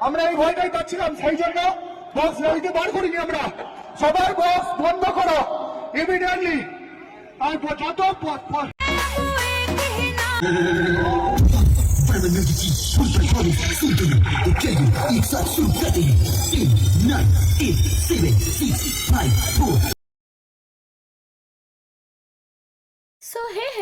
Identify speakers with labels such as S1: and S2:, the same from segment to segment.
S1: আমরা এই ভয়টাই পাচ্ছিলাম, সেই জন্য বক্স র্যালিকে বার করিনি আমরা। সবার বক্স বন্ধ করো ইমিডিয়েটলি আর যত প- প-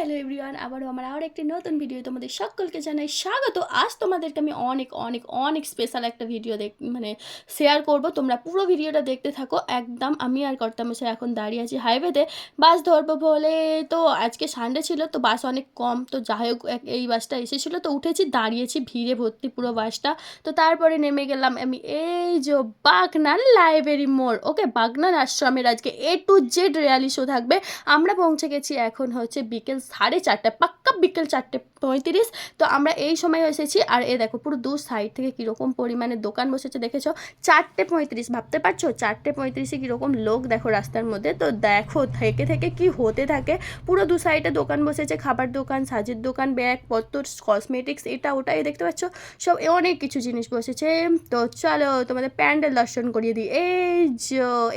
S2: Para Energy, Super Body, Super, Okayo, Ixa, Super, 8, 9, 8, 7, 6, 5, 4,
S3: so hey hello everyone আবারও আমার আর একটি নতুন ভিডিও তোমাদের সকলকে জানাই স্বাগত। আজ তোমাদেরকে আমি অনেক অনেক অনেক স্পেশাল একটা ভিডিও দেখ মানে শেয়ার করব। তোমরা পুরো ভিডিওটা দেখতে থাকো। একদম আমি আর কর্তামশাই এখন দাঁড়িয়ে আছি হাইওয়েতে বাস ধরবো বলে তো আজকে সানডে ছিল তো বাস অনেক কম। তো যাই হোক এই বাসটা এসেছিল তো উঠেছি দাঁড়িয়েছি ভিড়ে ভর্তি পুরো বাসটা। তো তারপরে নেমে গেলাম আমি এই যে বাগনান লাইব্রেরি মোড় ওকে বাগনান আশ্রমের আজকে A to Z really show থাকবে। আমরা পৌঁছে গেছি এখন হচ্ছে বিকেল সাড়ে চারটে পাক্কা বিকেল চারটে পঁয়ত্রিশ। তো আমরা এই সময় এসেছি আর এ দেখো পুরো দু সাইড থেকে কীরকম পরিমাণে দোকান বসেছে, দেখেছ? চারটে পঁয়ত্রিশ, ভাবতে পারছ? চারটে পঁয়ত্রিশে কীরকম লোক দেখো রাস্তার মধ্যে। তো দেখো থেকে থেকে কি হতে থাকে। পুরো দু সাইডে দোকান বসেছে, খাবার দোকান, সাজের দোকান ব্যাগ পত্র কসমেটিক্স এটা ওটা এই দেখতে পাচ্ছ? সব অনেক কিছু জিনিস বসেছে। তো চলো তোমাদের প্যান্ডেল দর্শন করিয়ে দিই। এই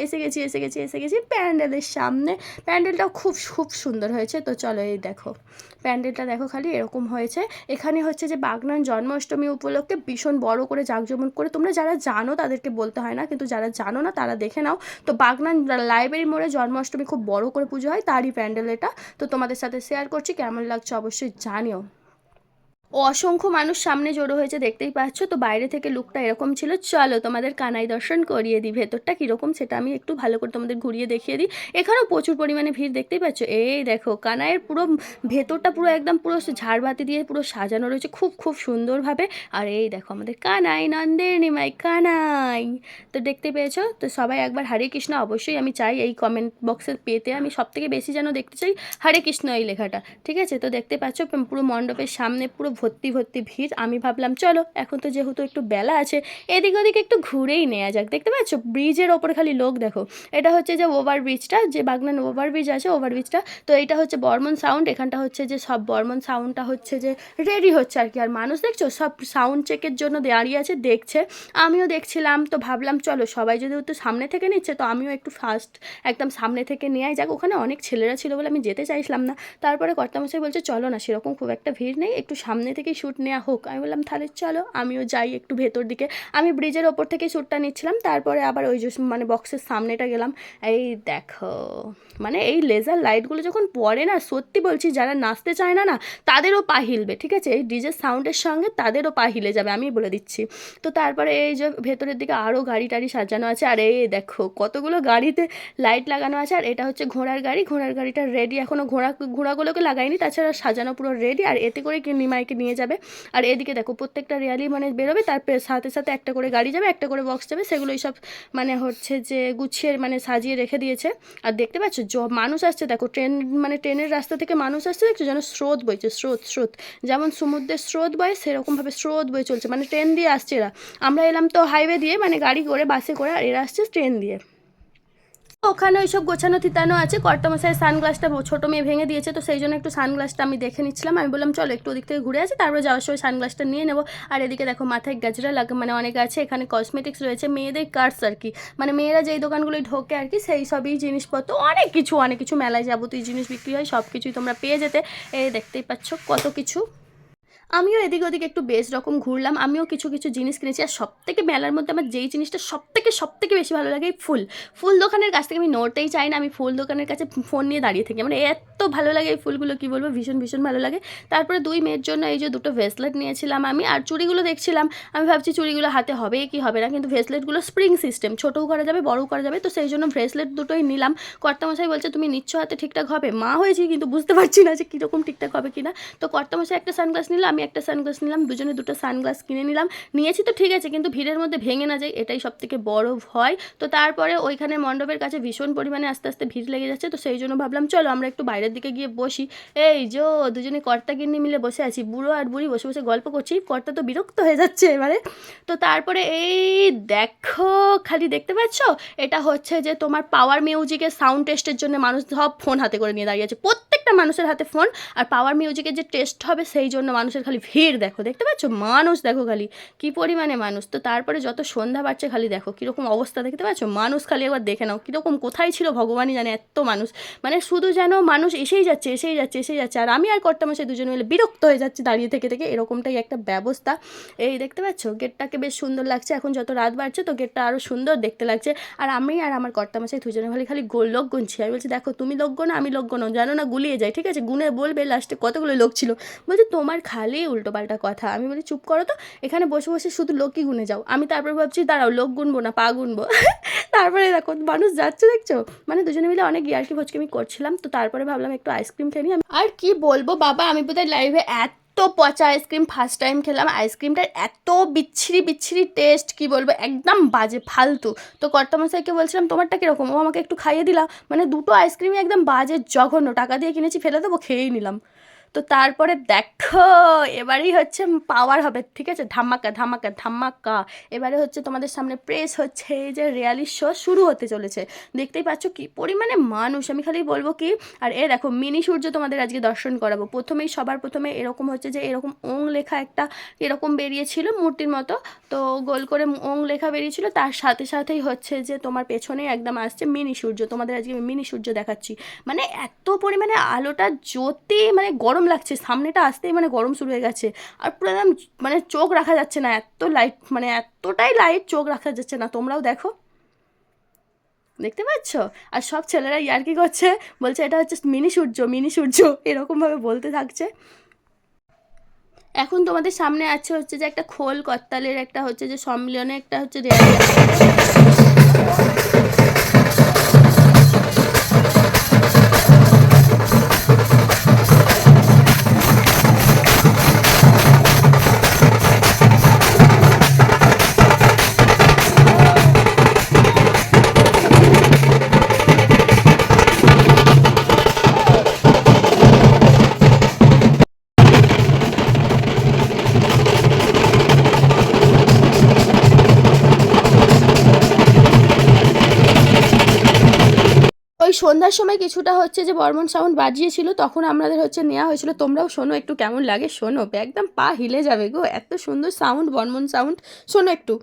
S3: এসে গেছি এসে গেছি এসে গেছি প্যান্ডেলের সামনে। প্যান্ডেলটাও খুব খুব সুন্দর হয়েছে। তো চলো এই দেখো। প্যান্ডেলটা দেখো খালি এরকম হয়েছে। এখানে হচ্ছে যে বাগনান জন্মাষ্টমী উপলক্ষে ভীষণ বড় করে জাঁকজমক করে তোমরা যারা জানো তাদেরকে বলতে হয় না, কিন্তু যারা জানো না তারা দেখে নাও। তো বাগনান লাইব্রেরি মোড়ে জন্মাষ্টমী খুব বড় করে পুজো হয়, তারই প্যান্ডেল এটা। তো তোমাদের সাথে শেয়ার করছি, কেমন লাগছে অবশ্যই জানিও। অসংখ্য মানুষ সামনে জড়ো হয়েছে, দেখতেই পাচ্ছ? তো বাইরে থেকে লুকটা এরকম ছিল। চলো, তোমাদের কানাই দর্শন করিয়ে দিই ভেতরটা। কীরকম সেটা আমি একটু ভালো করে তোমাদের ঘুরিয়ে দেখিয়ে দিই। এখানেও প্রচুর পরিমাণে ভিড়, দেখতেই পাচ্ছ? এই দেখো, কানাইয়ের পুরো ভেতরটা পুরো একদম পুরো ঝাড়বাতি দিয়ে পুরো সাজানো রয়েছে, খুব খুব সুন্দরভাবে। আর এই দেখো, আমাদের কানাই নন্দের নিমাই কানাই। তো দেখতে পেয়েছ? তো সবাই একবার হরে কৃষ্ণ, অবশ্যই আমি চাই এই কমেন্ট বক্সে পেতে। আমি সব থেকে বেশি যেন দেখতে চাই হরে কৃষ্ণ এই লেখাটা, ঠিক আছে? তো দেখতে পাচ্ছ, পুরো মণ্ডপের সামনে পুরো ভর্তি ভর্তি ভিড়। আমি ভাবলাম, চলো, এখন তো যেহেতু একটু বেলা আছে, এদিক ওদিকে একটু ঘুরেই নেওয়া যাক। দেখতে পাচ্ছ? ব্রিজের ওপর খালি লোক, দেখো। এটা হচ্ছে যে ওভার ব্রিজটা যে বাগনান ওভার ব্রিজ আছে ওভার ব্রিজটা তো এটা হচ্ছে বর্মন সাউন্ড, এখানটা হচ্ছে যে সব বর্মন সাউন্ডটা হচ্ছে যে রেডি হচ্ছে আর কি। আর মানুষ, দেখছ? সব সাউন্ড চেকের জন্য দাঁড়িয়ে আছে, দেখছে। আমিও দেখছিলাম, তো ভাবলাম, চলো, সবাই যদি একটু সামনে থেকে নিচ্ছে, তো আমিও একটু ফার্স্ট একদম সামনে থেকে নেওয়াই যাক। ওখানে অনেক ছেলেরা ছিল বলে আমি যেতে চাইছিলাম না। তারপরে কর্তামশাই বলছে, চলো না, সেরকম খুব একটা ভিড় নেই, একটু সামনে থেকেই শ্যুট নেওয়া হোক। আমি বললাম, তাহলে চলো, আমিও যাই একটু ভেতর দিকে। আমি ব্রিজের ওপর থেকে শ্যুটটা নিচ্ছিলাম, তারপরে আবার ওই যে মানে বক্সের সামনেটা গেলাম। এই দেখো মানে এই লেজার লাইটগুলো যখন পড়ে না, সত্যি বলছি, যারা নাচতে চায় না না, তাদেরও পা হিলবে, ঠিক আছে? এই ডিজের সাউন্ডের সঙ্গে তাদেরও পা হিলে যাবে আমি বলে দিচ্ছি। তো তারপরে এই যে ভেতরের দিকে আরও গাড়ি টাড়ি সাজানো আছে, আর এই দেখো, কতগুলো গাড়িতে লাইট লাগানো আছে, আর এটা হচ্ছে ঘোড়ার গাড়ি। ঘোড়ার গাড়িটা রেডি এখনও ঘোড়া, ঘোড়াগুলোকে লাগাইনি, তাছাড়া সাজানো পুরো রেডি আর এতে করে কি নিমাইকে নিয়ে যাবে। আর এদিকে দেখো, প্রত্যেকটা র্যালি মানে বেরোবে, তারপরে সাথে সাথে একটা করে গাড়ি যাবে, একটা করে বক্স যাবে, সেগুলোই সব মানে হচ্ছে যে গুছিয়ে মানে সাজিয়ে রেখে দিয়েছে। আর দেখতে পাচ্ছ, জ, মানুষ আসছে, দেখো ট্রেন মানে ট্রেনের রাস্তা থেকে মানুষ আসছে, দেখছ যেন স্রোত বইছে, স্রোত স্রোত। যেমন সমুদ্রের স্রোত বয়, সেরকমভাবে স্রোত বয়ে চলছে মানে ট্রেন দিয়ে আসছে এরা। আমরা এলাম তো হাইওয়ে দিয়ে মানে গাড়ি করে বাসে করে, আর এরা আসছে ট্রেন দিয়ে। ওখানে ওইসব গোছানো তিতানো আছে। কর্তামশাই সানগ্লাসটা ছোটো মেয়ে ভেঙে দিয়েছে, তো সেই জন্য একটু সানগ্লাসটা আমি দেখে নিচ্ছিলাম। আমি বললাম, চলো একটু ওদিক থেকে ঘুরে আসি, তারপরে যাওয়ার সময় সানগ্লাসটা নিয়ে নেব। আর এদিকে দেখো, মাথায় গাজরা লাগে মানে অনেক আছে, এখানে কসমেটিক্স রয়েছে, মেয়েদের কার্ডস আর কি। মানে মেয়েরা যেই দোকানগুলোই ঢোকে আর কি, সেই সবই জিনিসপত্র, অনেক কিছু অনেক কিছু মেলায় যাবতীয় জিনিস বিক্রি হয় সব কিছুই তোমরা পেয়ে যেতে। এই দেখতেই পাচ্ছ কত কিছু। আমিও এদিক ওদিক একটু বেশ রকম ঘুরলাম, আমিও কিছু কিছু জিনিস কিনেছি আর সব থেকে মেলার মধ্যে আমার যেই জিনিসটা সব থেকে সব থেকে বেশি ভালো লাগে ফুল। ফুল দোকানের কাছ থেকে আমি নড়তেই চাই না, আমি ফুল দোকানের কাছে ফোন নিয়ে দাঁড়িয়ে থাকি। মানে এত ভালো লাগে এই ফুলগুলো, কী বলব, ভীষণ ভীষণ ভালো লাগে। তারপরে দুই মেয়ের জন্য এই যে দুটো ভেসলেট নিয়েছিলাম আমি, আর চুড়িগুলো দেখছিলাম। আমি ভাবছি চুড়িগুলো হাতে হবে কি হবে না, কিন্তু ভেসলেটগুলো স্প্রিং সিস্টেম, ছোটও করা যাবে, বড়ও করা যাবে, তো সেই জন্য ভ্রেসলেট দুটোই নিলাম। কর্তামশাই বলছে, তুমি নিচ্ছ হাতে ঠিকঠাক হবে? মা হয়েছি কিন্তু বুঝতে পারছি না যে কীরকম ঠিকঠাক হবে কিনা। তো কর্তামশাই একটা সানগ্লাস নিল আমি একটা সানগ্লাস নিলাম, দুজনে দুটো সানগ্লাস কিনে নিলাম। নিয়েছি তো ঠিক আছে, কিন্তু ভিড়ের মধ্যে ভেঙে না যায়, এটাই সব থেকে বড় ভয়। তো তারপরে ওইখানে মণ্ডপের কাছে ভীষণ পরিমাণে আস্তে আস্তে ভিড় লেগে যাচ্ছে, তো সেই জন্য ভাবলাম, চলো আমরা একটু বাইরের দিকে গিয়ে বসি। এই যো দুজনে কর্তা গিন্নি মিলে বসে আছি, বুড়ো আর বুড়ি বসে বসে গল্প করছি, কর্তা তো বিরক্ত হয়ে যাচ্ছে এবারে। তো তারপরে এই দেখো, খালি দেখতে পাচ্ছ? এটা হচ্ছে যে তোমার পাওয়ার মিউজিকের সাউন্ড টেস্টের জন্য মানুষ সব ফোন হাতে করে নিয়ে দাঁড়িয়ে আছে। প্রত্যেকটা মানুষের হাতে ফোন আর পাওয়ার মিউজিকের যে টেস্ট হবে, সেই জন্য মানুষের খালি ভিড় দেখো, দেখতে পাচ্ছ? মানুষ দেখো খালি, কি পরিমাণে মানুষ? তো তারপরে যত সন্ধ্যা বাড়ছে খালি দেখো, কীরকম অবস্থা দেখতে পাচ্ছ? মানুষ খালি একবার দেখে নাও, কীরকম কোথায় ছিল ভগবানই জানে, এত মানুষ। মানে শুধু যেন মানুষ এসেই যাচ্ছে এসেই যাচ্ছে এসেই যাচ্ছে, আর আমি আর কর্তা কর্তামশাই দুজনে মিলে বিরক্ত হয়ে যাচ্ছি দাঁড়িয়ে থেকে থেকে, এরকমটাই একটা ব্যবস্থা। এই দেখতে পাচ্ছ? গেটটাকে বেশ সুন্দর লাগছে, এখন যত রাত বাড়ছে তো গেটটা আরও সুন্দর দেখতে লাগছে। আর আমি আর আমার কর্তামশাই দুজনে খালি খালি গোল লোক গুনছি, আমি বলছি, দেখো, তুমি লোক গোনো, আমি লোক গোনো জানো না গুলিয়ে যায়, ঠিক আছে? গুনে বলবে লাস্টে কতগুলো লোক ছিল? বলছে, তোমার খালি উল্টোপাল্টা কথা। আমি বলি, চুপ করো তো, এখানে বসে বসে শুধু লোকই গুনে যাও। আমি তারপর ভাবছি, দাঁড়াও, লোক গুনবো না, পা গুনবো। তারপরে দেখো, মানুষ যাচ্ছে, দেখছ? মানে দুজনে মিলে অনেক ইয়ার্কি ফচকেমি করছিলাম, তো তারপরে ভাবলাম একটু আইসক্রিম খেয়ে নিই। আর কি বলব বাবা, আমি বোধহয় লাইভে এত পচা আইসক্রিম ফার্স্ট টাইম খেলাম। আইসক্রিমটার এত বিচ্ছিরি বিচ্ছিরি টেস্ট কি বলব, একদম বাজে, ফালতু। তো কর্তামশাইকে বলছিলাম, তোমারটা কীরকম? ও আমাকে একটু খাইয়ে দিলাম মানে দুটো আইসক্রিমই একদম বাজে, জঘন্য। টাকা দিয়ে কিনেছি, ফেলে দেবো, খেয়েই নিলাম। তো তারপরে দেখো, এবারেই হচ্ছে পাওয়ার হবে, ঠিক আছে? ধামাকা ধামাকা ধামাকা। এবারে হচ্ছে তোমাদের সামনে প্রেস হচ্ছে, এই যে রিয়ালিটি শো শুরু হতে চলেছে। দেখতেই পাচ্ছ কি পরিমাণে মানুষ, আমি খালি বলব কি, আর এ দেখো, মিনি সূর্য তোমাদের আজকে দর্শন করাবো। প্রথমেই, সবার প্রথমে এরকম হচ্ছে যে এরকম ওং লেখা একটা এরকম বেরিয়েছিল মূর্তির মতো। তো গোল করে ওং লেখা বেরিয়েছিল, তার সাথে সাথেই হচ্ছে যে তোমার পেছনে একদম আসছে মিনি সূর্য। তোমাদের আজকে মিনি সূর্য দেখাচ্ছি। মানে এত পরিমাণে আলোটা জ্যোতি মানে গরম লাগছে, সামনেটা আসতেই মানে গরম শুরু হয়ে গেছে। আর পুরো একদম মানে চোখ রাখা যাচ্ছে না, এত লাইট মানে এতটাই লাইট চোখ রাখা যাচ্ছে না, তোমরাও দেখো। দেখতে পাচ্ছ? আর সব ছেলেরা ইয়ার্কি করছে? বলছে, এটা হচ্ছে মিনি সূর্য মিনি সূর্য। এরকমভাবে বলতে থাকছে। এখন তোমাদের সামনে আছে হচ্ছে যে একটা খোল, করতালের একটা হচ্ছে যে সম্মিলনে একটা হচ্ছে সন্ধ্যার সময় কিছুটা হচ্ছে যে বর্মন সাউন্ড বাজিয়েছিল, তখন আমাদের হচ্ছে নেওয়া হয়েছিল, তোমরাও শোনো একটু কেমন লাগে, শোনো। একদম পা হিলে যাবে গো, এত সুন্দর সাউন্ড বর্মন সাউন্ড, শোনো একটু।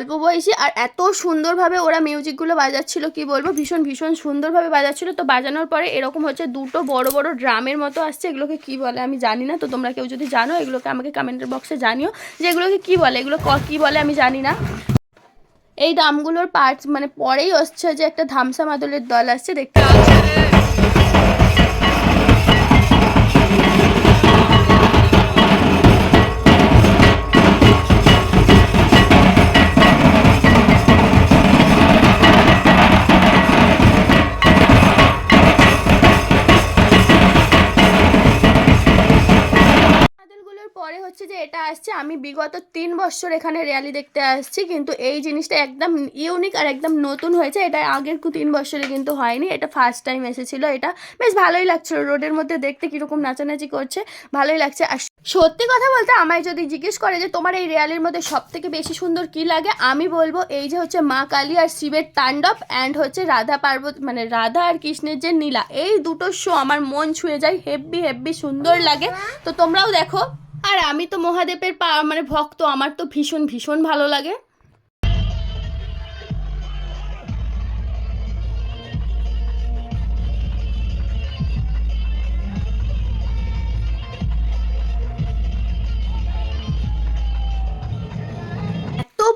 S3: অল্প বয়সী আর এত সুন্দরভাবে ওরা মিউজিকগুলো বাজাচ্ছিল, কি বলব? ভীষণ ভীষণ সুন্দরভাবে বাজাচ্ছিল। তো বাজানোর পরে এরকম হচ্ছে দুটো বড় বড় ড্রামের মতো আসছে। এগুলোকে কি বলে আমি জানি না, তো তোমরা কেউ যদি জানো, এগুলোকে আমাকে কমেন্টের বক্সে জানিও যে এগুলোকে কি বলে, এগুলো ক- বলে আমি জানি না। এই ড্রামগুলোর পার্টস মানে পরেই হচ্ছে যে একটা ধামসা মাদলের দল আসছে, দেখতে হচ্ছে যে এটা আসছে, আমি বিগত তিন বছর এখানে র্যালি দেখতে আসছি, কিন্তু এই জিনিসটা একদম ইউনিক আর একদম নতুন হয়েছে। এটা আগের তিন বছরে কিন্তু হয়নি, এটা ফার্স্ট টাইম এসেছিল এটা। বেশ ভালোই লাগছিল রোডের মধ্যে দেখতে কীরকম নাচানাচি করছে, ভালোই লাগছে। আর সত্যি কথা বলতে আমায় যদি জিজ্ঞেস করে যে তোমার এই র্যালির মধ্যে সব থেকে বেশি সুন্দর কি লাগে, আমি বলব এই যে হচ্ছে মা কালী আর শিবের তাণ্ডব অ্যান্ড হচ্ছে রাধা পার্বত মানে রাধা আর কৃষ্ণের যে নীলা, এই দুটো শো আমার মন ছুঁয়ে যায় হেব্বি হেব্বি সুন্দর লাগে। তো তোমরাও দেখো। আর আমি তো মহাদেবের পা মানে ভক্ত আমার তো ভীষণ ভীষণ ভালো লাগে।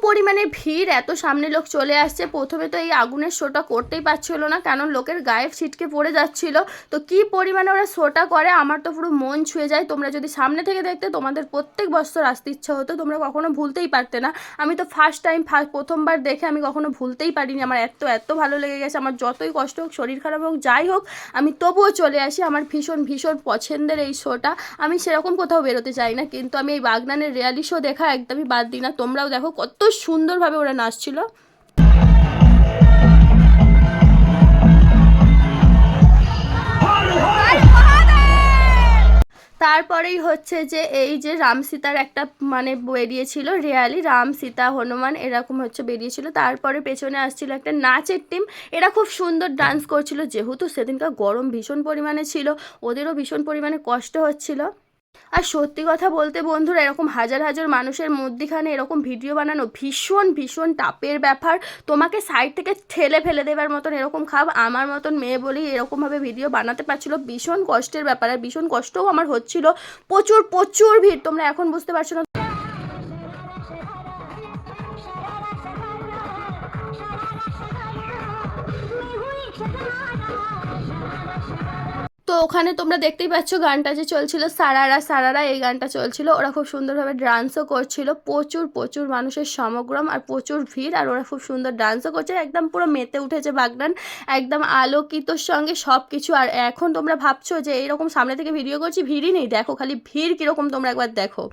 S3: পরিমাণে ভিড়, এত সামনে লোক চলে আসছে। প্রথমে তো এই আগুনের শোটা করতেই পারছিল না, কারণ লোকের গায়ে ছিটকে পড়ে যাচ্ছিল। তো কি পরিমাণে ওরা শোটা করে, আমার তো পুরো মন ছুঁয়ে যায়। তোমরা যদি সামনে থেকে দেখতে, তোমাদের প্রত্যেক বছর আসতে ইচ্ছা হতো, তোমরা কখনো ভুলতেই পারতে না। আমি তো ফার্স্ট টাইম ফার্স্ট প্রথমবার দেখে আমি কখনো ভুলতেই পারিনি। আমার এত এত ভালো লেগে গেছে, আমার যতই কষ্ট হোক, শরীর খারাপ হোক, যাই হোক, আমি তবুও চলে আসি। আমার ভীষণ ভীষণ পছন্দের এই শোটা। আমি সেরকম কোথাও বেরোতে চাই না, কিন্তু আমি এই বাগনানের রিয়ালি শো দেখা একদমই বাদ দিই না। তোমরাও দেখো কত সুন্দরভাবে ওরা নাচছিল। তারপরেই হচ্ছে যে এই যে রাম সীতার একটা মানে বেরিয়েছিল রিয়ালি, রাম সীতা, হনুমান এরকম হচ্ছে বেরিয়েছিল। তারপরে পেছনে আসছিল একটা নাচের টিম এরা খুব সুন্দর ডান্স করছিল। যেহেতু সেদিনকার গরম ভীষণ পরিমাণে ছিল, ওদেরও ভীষণ পরিমাণে কষ্ট হচ্ছিল। আর সত্যি কথা বলতে বন্ধুরা, এরকম হাজার হাজার মানুষের মধ্যিখানে এরকম ভিডিও বানানো ভীষণ ভীষণ টাপের ব্যাপার। তোমাকে সাইড থেকে ঠেলে ফেলে দেবার মতন এরকম খাব আমার মতন মেয়ে বলেই এরকমভাবে ভিডিও বানাতে পারছিল। ভীষণ কষ্টের ব্যাপার আর ভীষণ কষ্টও আমার হচ্ছিল। প্রচুর প্রচুর ভিড়, তোমরা এখন বুঝতে পারছ না। ওখানে তোমরা দেখতেই পাচ্ছ গানটা যে চলছিল, সারারা সারারা এই গানটা চলছিল। ওরা খুব সুন্দরভাবে ডান্সও করছিল। প্রচুর প্রচুর মানুষের সমগ্রম আর প্রচুর ভিড় আর ওরা খুব সুন্দর ডান্সও করছে। একদম পুরো মেতে উঠেছে বাগদান একদম আলোকিতর সঙ্গে সব কিছু আর এখন তোমরা ভাবছ যে এইরকম সামনে থেকে ভিডিও করছি, ভিড়ই নেই। দেখো খালি ভিড় কীরকম তোমরা একবার দেখো।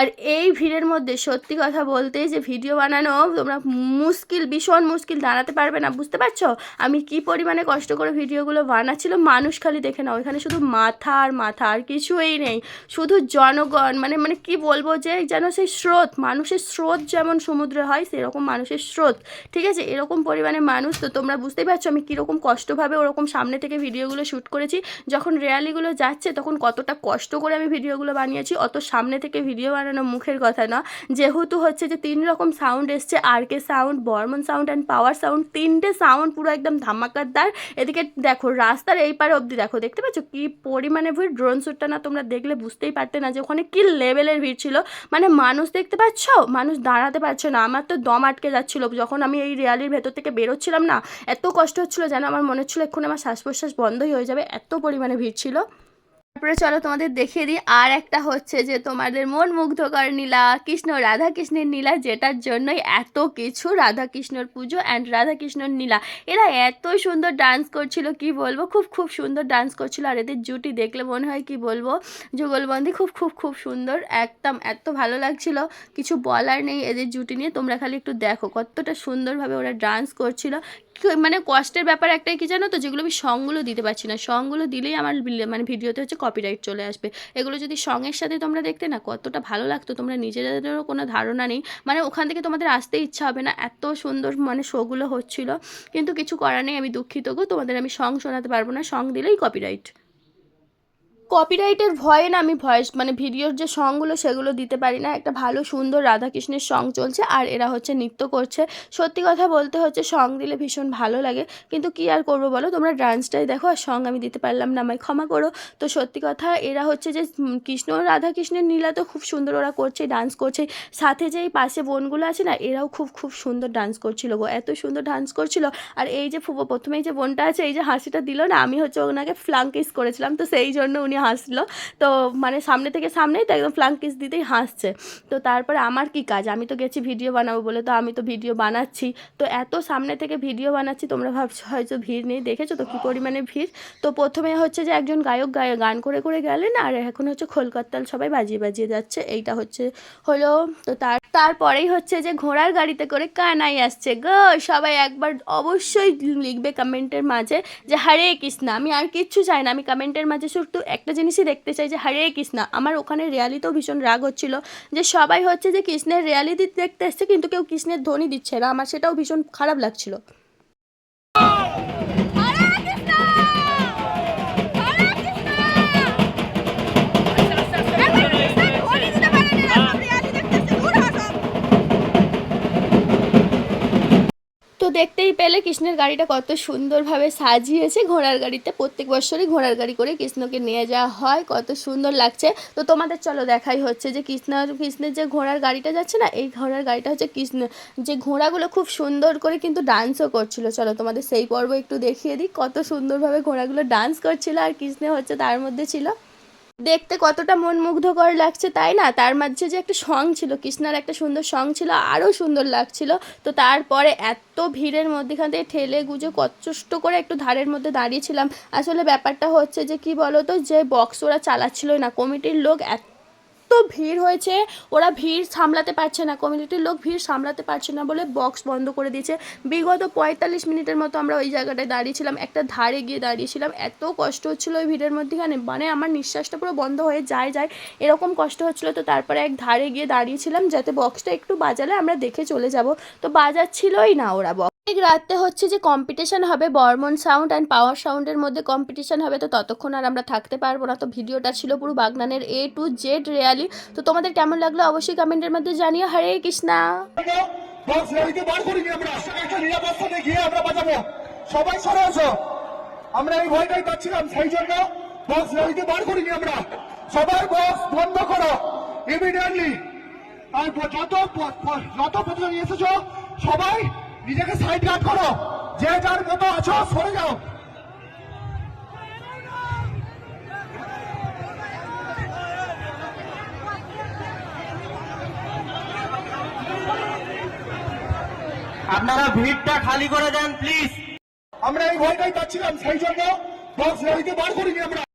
S3: আর এই ভিড়ের মধ্যে সত্যি কথা বলতে যে ভিডিও বানানো তোমরা মুশকিল, ভীষণ মুশকিল, দাঁড়াতে পারবে না, বুঝতে পারছ? আমি কি পরিমাণে কষ্ট করে ভিডিওগুলো বানাচ্ছিল, মানুষ খালি দেখে নাও, এখানে শুধু মাথা আর মাথা, আর কিছুই নেই। শুধু জনগণ মানে মানে কি বলব যে যেন সেই স্রোত, মানুষের স্রোত যেমন সমুদ্রে হয়, সেরকম মানুষের স্রোত, ঠিক আছে? এরকম পরিমাণে মানুষ, তো তোমরা বুঝতেই পারছ আমি কীরকম কষ্টভাবে ওরকম সামনে থেকে ভিডিওগুলো শ্যুট করেছি। যখন রিয়ালিগুলো যাচ্ছে, তখন কতটা কষ্ট করে আমি ভিডিওগুলো বানিয়েছি, অত সামনে থেকে ভিডিও বানানো মুখের কথা না, যেহেতু হচ্ছে যে তিন রকম সাউন্ড এসছে RK sound Barman sound and power sound তিনটে সাউন্ড পুরো একদম ধামাকাদার। এদিকে দেখো, রাস্তার এই পারে অবধি দেখো, দেখতে পাচ্ছ কি পরিমাণে ভিড়? ড্রোন শ্যুটটা না তোমরা দেখলে বুঝতেই পারতে না যে ওখানে কি লেভেলের ভিড় ছিল। মানে মানুষ দেখতে পাচ্ছ? মানুষ দাঁড়াতে পারছে না। আমার তো দম আটকে যাচ্ছিল। যখন আমি এই রিয়ালির ভেতর থেকে বেরোচ্ছিলাম না, এত কষ্ট হচ্ছিল যেন আমার মনে হচ্ছিল এক্ষুনি আমার শ্বাস প্রশ্বাস বন্ধই হয়ে যাবে। এত পরিমাণে ভিড় ছিল। তারপরে চলো তোমাদের দেখিয়ে দিই, আর একটা হচ্ছে যে তোমাদের মন মুগ্ধকর নীলা, কৃষ্ণ রাধা কৃষ্ণের নীলা, যেটার জন্যই এত কিছু রাধা কৃষ্ণর পুজো অ্যান্ড রাধা কৃষ্ণর নীলা। এরা এত সুন্দর ডান্স করছিল, কি বলব? খুব খুব সুন্দর ডান্স করছিল, আর এদের জুটি দেখলে মনে হয়, কি বলব? যুগলবন্দি, খুব খুব খুব সুন্দর, একদম এত ভালো লাগছিল। কিছু বলার নেই এদের জুটি নিয়ে, তোমরা খালি একটু দেখো কতটা সুন্দরভাবে ওরা ডান্স করছিল। মানে কষ্টের ব্যাপার একটাই কি জানো তো? যেগুলো আমি সঙ্গগুলো দিতে পারছি না। সঙ্গগুলো দিলেই আমার মানে ভিডিওতে হচ্ছে কপিরাইট চলে আসবে। এগুলো যদি সঙ্গের সাথে তোমরা দেখতে না, কতটা ভালো লাগতো তোমরা নিজেদেরও কোনো ধারণা নেই। মানে ওখান থেকে তোমাদের আসতে ইচ্ছা হবে না। এত সুন্দর মানে শোগুলো হচ্ছিল। কিন্তু কিছু করার নেই, আমি দুঃখিত গো। তোমাদের আমি সং শোনাতে পারব না। সং দিলেই কপিরাইট কপিরাইটের ভয়ে না আমি ভয়েস মানে ভিডিওর যে সংগুলো সেগুলো দিতে পারি না। একটা ভালো, সুন্দর রাধাকৃষ্ণের সং চলছে আর এরা হচ্ছে নৃত্য করছে। সত্যি কথা বলতে হচ্ছে সং দিলে ভীষণ ভালো লাগে। কিন্তু কি আর করব বলো? তোমরা ডান্সটাই দেখো আর সং আমি দিতে পারলাম না, আমায় ক্ষমা করো। তো সত্যি কথা এরা হচ্ছে যে কৃষ্ণ রাধাকৃষ্ণের নীলা তো খুব সুন্দর ওরা করছে ডান্স করছে। সাথে যে এই পাশে বোনগুলো আছে না, এরাও খুব খুব সুন্দর ডান্স করছিল গো। এত সুন্দর ডান্স করছিল। আর এই যে প্রথমেই যে বোনটা আছে, এই যে হাসিটা দিল না, আমি হচ্ছে ওনাকে ফ্লাঙ্কিস করেছিলাম। তো সেই জন্য উনি হাসলো। তো মানে সামনে থেকে সামনেই তো একদম ফ্লাঙ্কিস দিতেই হাসছে। তো তারপরে আমার কি কাজ? আমি তো গেছি ভিডিও বানাবো বলে। তো আমি তো ভিডিও বানাচ্ছি। তো এত সামনে থেকে ভিডিও বানাচ্ছি, তোমরা ভাবছ হয়তো ভিড় নেই। দেখেছ তো কী পরিমাণে ভিড়? তো প্রথমে হচ্ছে যে একজন গায়ক গায়, গান করে করে গেলেন। আর এখন হচ্ছে খোলকত্তাল সবাই বাজিয়ে বাজিয়ে যাচ্ছে। এইটা হচ্ছে হলো, তো তার, তারপরেই হচ্ছে যে ঘোড়ার গাড়িতে করে কানাই আসছে। গো, সবাই একবার অবশ্যই লিখবে কমেন্টের মাঝে যে হরে কৃষ্ণা। আমি আর কিচ্ছু চাই না। আমি কমেন্টের মাঝে শুধু একটা জিনিসই দেখতে চাই যে, হরে কৃষ্ণা। আমার ওখানে রিয়ালিতেও ভীষণ রাগ হচ্ছিল যে, সবাই হচ্ছে যে, কৃষ্ণের রিয়ালিটি দেখতে এসছে কিন্তু কেউ কৃষ্ণের ধ্বনি দিচ্ছে না। আমার সেটাও ভীষণ খারাপ লাগছিল। দেখতেই পেলে কৃষ্ণের গাড়িটা কত সুন্দরভাবে সাজিয়েছে ঘোড়ার গাড়িতে। প্রত্যেক বছরই ঘোড়ার গাড়ি করে কৃষ্ণকে নিয়ে যাওয়া হয়, কত সুন্দর লাগছে। তো তোমাদের চলো দেখাই হচ্ছে যে কৃষ্ণ, কৃষ্ণের যে ঘোড়ার গাড়িটা যাচ্ছে না, এই ঘোড়ার গাড়িটা হচ্ছে কৃষ্ণ। যে ঘোড়াগুলো খুব সুন্দর করে কিন্তু ডান্সও করছিল। চলো তোমাদের সেই পর্ব একটু দেখিয়ে দিই, কত সুন্দরভাবে ঘোড়াগুলো ডান্স করছিল আর কৃষ্ণ হচ্ছে তার মধ্যে ছিল। দেখতে কতটা মন মুগ্ধকর লাগছে তাই না? তার মাঝে যে একটা সং ছিল, কৃষ্ণার একটা সুন্দর সং ছিল, আরও সুন্দর লাগছিল। তো তারপরে এত ভিড়ের মধ্যেখান থেকে ঠেলে গুজে কষ্ট করে একটু ধারের মধ্যে দাঁড়িয়েছিলাম। আসলে ব্যাপারটা হচ্ছে যে, কি বলতো, যে বক্স ওরা চালাচ্ছিল না। কমিটির লোক এত ভিড় হয়েছে, ওরা ভিড় সামলাতে পারছে না। কমিউনিটির লোক ভিড় সামলাতে পারছে না বলে বক্স বন্ধ করে দিয়েছে। বিগত পঁয়তাল্লিশ মিনিটের মতো আমরা ওই জায়গাটায় দাঁড়িয়েছিলাম, একটা ধারে গিয়ে দাঁড়িয়েছিলাম। এত কষ্ট হচ্ছিল ওই ভিড়ের মধ্যেখানে। মানে আমার নিঃশ্বাসটা পুরো বন্ধ হয়ে যায় যায়। এরকম কষ্ট হচ্ছিল তো তারপরে এক ধারে গিয়ে দাঁড়িয়েছিলাম, যাতে বক্সটা একটু বাজালে আমরা দেখে চলে যাব। তো বাজাচ্ছিলই না ওরা বক্স ঠিক রাতে হচ্ছে যে কম্পিটিশন হবে, বর্মন সাউন্ড অ্যান্ড পাওয়ার সাউন্ডের মধ্যে কম্পিটিশন হবে, তো ততক্ষণ আর আমরা থাকতে পারব না। তো ভিডিওটা ছিল পুরো বাগনানের এ টু জেড রিয়ালি। তো তোমাদের কেমন লাগল অবশ্যই কমেন্টের মধ্যে জানিও। হরে কৃষ্ণা।
S1: সবাই সরে আমরা এই ভয়টাই পাচ্ছিলাম, সেই জন্য বক্স র্যালিকে বার করিনি আমরা। সবাই বক্স বন্ধ করো। ইমিডিয়েটলি আর যত যত প্রতিযোগী এসেছ, সবাই নিজেকে সাইড গার্ড করো। যে যার মতো আছো, সরে যাও।
S4: আপনারা ভিড়টা খালি করে দেন প্লিজ
S1: আমরা এই ভয়টাই পাচ্ছিলাম, সেই জন্য বক্স র্যালিকে বার করিনি আমরা।